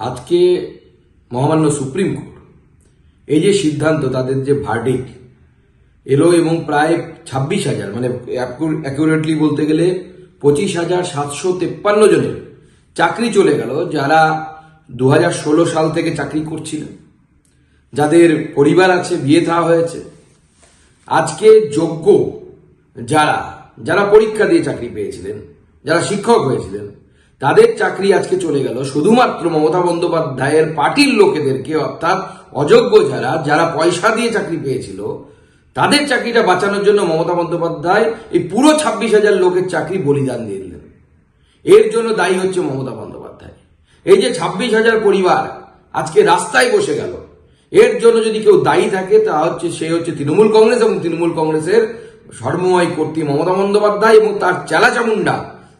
আজকে মহামান্য supreme court এই যে সিদ্ধান্ত, তাদের যে ভার্ডিক এলো এবং প্রায় ছাব্বিশ হাজার মানে অ্যাকুরেটলি বলতে গেলে পঁচিশ হাজার সাতশো তেপ্পান্ন জনের চাকরি চলে গেল, যারা দু সাল থেকে চাকরি করছিলেন যাদের পরিবার আছে, বিয়ে থা হয়েছে। আজকে যোগ্য যারা যারা পরীক্ষা দিয়ে চাকরি পেয়েছিলেন, যারা শিক্ষক হয়েছিলেন তাদের চাকরি আজকে চলে গেল। শুধুমাত্র মমতা বন্দ্যোপাধ্যায়ের পার্টির লোকেদেরকে অর্থাৎ অযোগ্য যারা যারা পয়সা দিয়ে চাকরি পেয়েছিল, তাদের চাকরিটা বাঁচানোর জন্য মমতা বন্দ্যোপাধ্যায় এই পুরো ছাব্বিশ হাজার লোকের চাকরি বলিদান দিয়ে দিলেন। এর জন্য দায়ী হচ্ছে মমতা বন্দ্যোপাধ্যায়। এই যে ছাব্বিশ হাজার পরিবার আজকে রাস্তায় বসে গেল, এর জন্য যদি কেউ দায়ী থাকে, তা হচ্ছে, সে হচ্ছে তৃণমূল কংগ্রেস এবং তৃণমূল কংগ্রেসের সর্বময় কর্তৃ মমতা বন্দ্যোপাধ্যায় এবং তার চেলা চামুন্ডা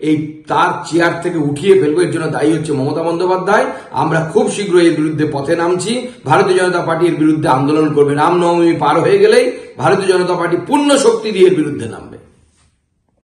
এই তার চেয়ার থেকে উঠিয়ে ফেলব, এর জন্য দায়ী হচ্ছে মমতা বন্দ্যোপাধ্যায়। আমরা খুব শীঘ্রই এর বিরুদ্ধে পথে নামছি। ভারতীয় জনতা পার্টির বিরুদ্ধে আন্দোলন করবে। রামনবমী পার হয়ে গেলেই ভারতীয় জনতা পার্টি পূর্ণ শক্তি দিয়ে এর বিরুদ্ধে নামবে।